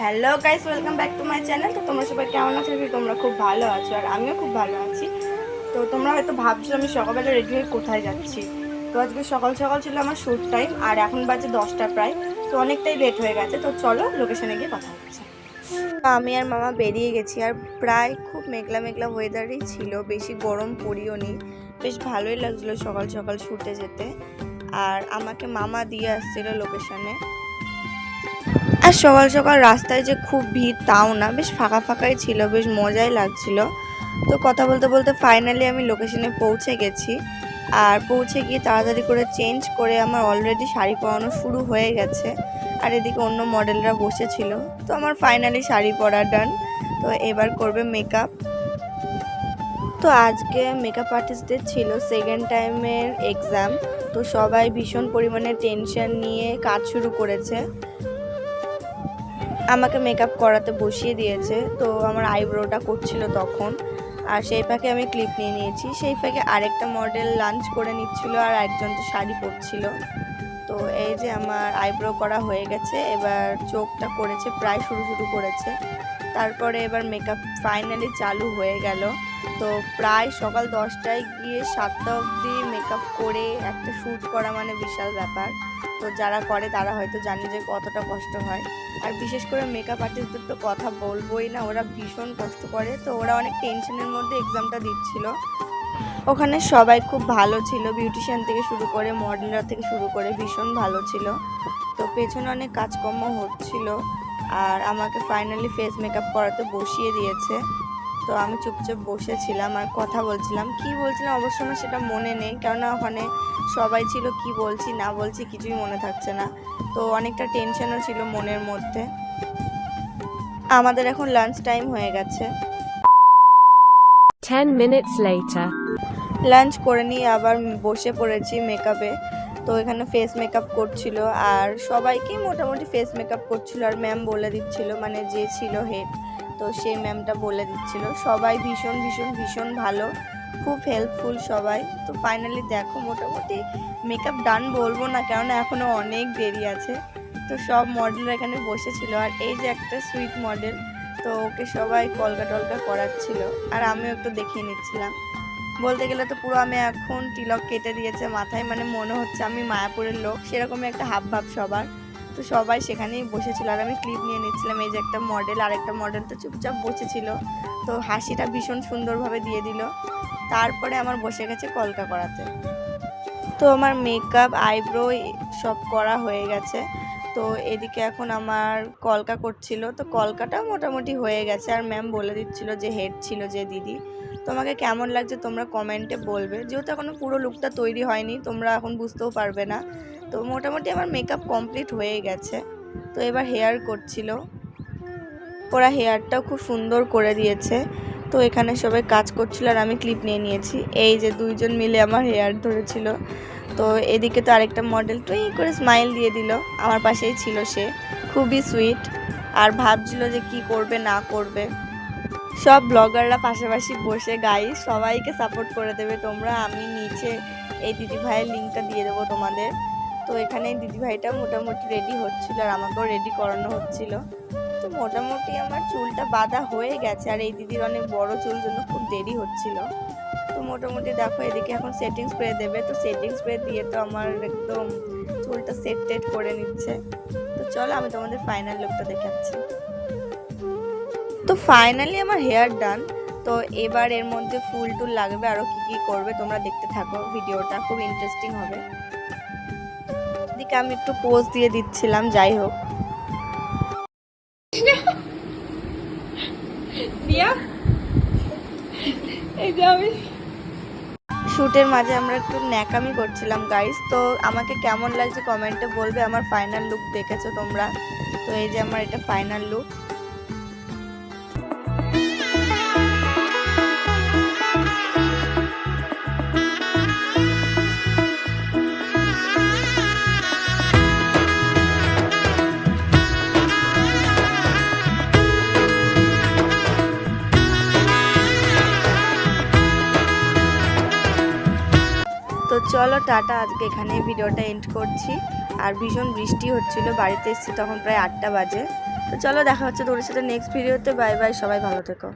Hello guys welcome back to my channel তো তোমরা সবাই কেমন আছো? তোমরা খুব ভালো আছো আর আমিও খুব ভালো আছি। তো তোমরা হয়তো ভাবছ আমি সকালবেলা রেডি হয়ে কোথায় যাচ্ছি। তো আজকে সকাল সকাল ছিল আমার শ্যুট টাইম আর এখন বাজে দশটা প্রায়। তো অনেকটাই লেট হয়ে গেছে। তো চলো লোকেশনে গিয়ে কথা হচ্ছে। আমি আর মামা বেরিয়ে গেছি আর প্রায় খুব মেঘলা মেঘলা ওয়েদারই ছিল। বেশি গরম পড়িও নি। বেশ ভালোই লাগছিল সকাল সকাল ছুটে যেতে। আর আমাকে মামা দিয়ে আসছিল লোকেশনে আর সকাল সকাল রাস্তায় যে খুব ভিড়, তাও না। বেশ ফাঁকা ফাঁকাই ছিল, বেশ মজাই লাগছিল। তো কথা বলতে বলতে ফাইনালি আমি লোকেশনে পৌঁছে গেছি। আর পৌঁছে গিয়ে তাড়াতাড়ি করে চেঞ্জ করে আমার অলরেডি শাড়ি পরানো শুরু হয়ে গেছে। আর এদিকে অন্য মডেলরা বসেছিল। তো আমার ফাইনালি শাড়ি পরা ডান তো এবার করবে মেকআপ তো আজকে মেকআপ আর্টিস্টদের ছিল সেকেন্ড টাইমের এক্সাম তো সবাই ভীষণ পরিমাণে টেনশন নিয়ে কাজ শুরু করেছে। আমাকে মেকআপ করাতে বসিয়ে দিয়েছে। তো আমার আইব্রোটা করছিল তখন। আর সেই ফাঁকে আমি ক্লিপ নিয়ে নিয়েছি। সেই ফাঁকে আরেকটা মডেল লাঞ্চ করে নিচ্ছিল আর একজন তো শাড়ি পরছিল। তো এই যে আমার আইব্রো করা হয়ে গেছে, এবার চোখটা করেছে প্রায় শুরু শুরু করেছে। তারপরে এবার মেকআপ ফাইনালি চালু হয়ে গেল। তো প্রায় সকাল দশটায় গিয়ে সাতটা অবধি মেকআপ করে একটা শ্যুট করা মানে বিশাল ব্যাপার। তো যারা করে তারা হয়তো জানে যে কতটা কষ্ট হয়। আর বিশেষ করে মেকআপ আর্টিস্টদের তো কথা বলবোই না, ওরা ভীষণ কষ্ট করে। তো ওরা অনেক টেনশনের মধ্যে এক্সামটা দিচ্ছিল। ওখানে সবাই খুব ভালো ছিল। বিউটিশিয়ান থেকে শুরু করে মডেলরা থেকে শুরু করে ভীষণ ভালো ছিল। তো পেছনে অনেক কাজকর্ম হচ্ছিল আর আমাকে ফাইনালি ফেস মেকআপ করাতে বসিয়ে দিয়েছে। তো আমি চুপচাপ বসেছিলাম আর কথা বলছিলাম। কি বলছিলাম? অবশ্য আমার সেটা মনে নেই কেননা ওখানে সবাই ছিল কি বলছি, না বলছি কিছুই মনে থাকছে না। তো অনেকটা টেনশনও ছিল মনের মধ্যে। আমাদের এখন লাঞ্চ টাইম হয়ে গেছে। 10 minutes later. লাঞ্চ করে নিয়ে আবার বসে পড়েছি মেকআপে তো এখানে ফেস মেকআপ করছিল আর সবাইকেই মোটামুটি ফেস মেকআপ করছিল আর ম্যাম বলে দিচ্ছিল মানে যে ছিল হেড তো সেই ম্যামটা বলে দিচ্ছিল। সবাই ভীষণ ভীষণ ভীষণ ভালো, খুব হেল্পফুল সবাই। তো ফাইনালি দেখো মোটামুটি মেকআপ ডান বলব না, কেননা এখনও অনেক দেরি আছে। তো সব মডেল এখানে বসেছিল আর এই যে একটা সুইট মডেল তো ওকে সবাই কলকা টলকা করাচ্ছিল, আর আমিও একটু দেখিয়ে নিচ্ছিলাম। বলতে গেলে তো পুরো আমি এখন তিলক কেটে দিয়েছে মাথায় মানে মনে হচ্ছে আমি মায়াপুরের লোক, সেরকমই একটা হাব ভাব সবার। তো সবাই সেখানেই বসেছিল, আর আমি ক্লিপ নিয়ে নিচ্ছিলাম, এই যে একটা মডেল আর একটা মডেল তো চুপচাপ বসেছিল। তো হাসিটা ভীষণ সুন্দরভাবে দিয়ে দিল। তারপরে আমার বসে গেছে কলকা করাতে। তো আমার মেকআপ আইব্রো সব করা হয়ে গেছে। তো এদিকে এখন আমার কলকা করছিল। তো কলকাটা মোটামুটি হয়ে গেছে। আর ম্যাম বলে দিচ্ছিল যে হেড ছিল যে দিদি। তোমাকে কেমন লাগছে তোমরা কমেন্টে বলবে। যেহেতু এখনও পুরো লুকটা তৈরি হয়নি, তোমরা এখন বুঝতেও পারবে না। তো মোটামুটি আমার মেকআপ কমপ্লিট হয়ে গেছে। তো এবার হেয়ার করছিল। ওরা হেয়ারটাও খুব সুন্দর করে দিয়েছে। তো এখানে সবাই কাজ করছিল আর আমি ক্লিপ নিয়ে নিয়েছি। এই যে দুইজন মিলে আমার হেয়ার ধরেছিল। তো এদিকে তো আরেকটা মডেল টুই করে স্মাইল দিয়ে দিল। আমার পাশেই ছিল সে। খুবই সুইট আর ভাবছিল যে কি করবে, না করবে। সব ব্লগাররা পাশাপাশি বসে গাই সবাইকে সাপোর্ট করে দেবে তোমরা। আমি নিচে এই দিদি ভাইয়ের লিঙ্কটা দিয়ে দেবো তোমাদের। তো এখানে এই দিদি ভাইটা মোটামুটি রেডি হচ্ছিল আর আমাকেও রেডি করানো হচ্ছিল। তো মোটামুটি আমার চুলটা বাঁধা হয়ে গেছে। আর এই দিদির অনেক বড় চুল জন্য খুব দেরি হচ্ছিল। তো মোটামুটি দেখো এদিকে এখন সেটিং স্প্রে দেবে। তো সেটিং স্প্রে দিয়ে তো আমার একদম চুলটা সেট টেট করে নিচ্ছে। তো চলো আমি তোমাদের ফাইনাল লুকটা দেখাচ্ছি। তো ফাইনালি আমার হেয়ার ডান তো এবার এর মধ্যে ফুল টুল লাগবে আরও কি কি করবে তোমরা দেখতে থাকো ভিডিওটা, খুব ইন্টারেস্টিং হবে। এদিকে আমি একটু পোজ দিয়ে দিচ্ছিলাম, যাই হোক। শ্যুটের মাঝে আমরা একটু ন্যাকামি করছিলাম গাইস তো আমাকে কেমন লাগছে কমেন্টে বলবে, আমার ফাইনাল লুক দেখেছ তোমরা? তো এই যে আমার এটা ফাইনাল লুক চলো টাটা, আজকে এখানে ভিডিওটা এন্ড করছি। আর ভীষণ বৃষ্টি হচ্ছিল, বাড়িতে এসেছি তখন প্রায় আটটা বাজে। তো চলো দেখা হচ্ছে তোর সাথে নেক্সট ভিডিওতে বাই বাই সবাই ভালো থেকো।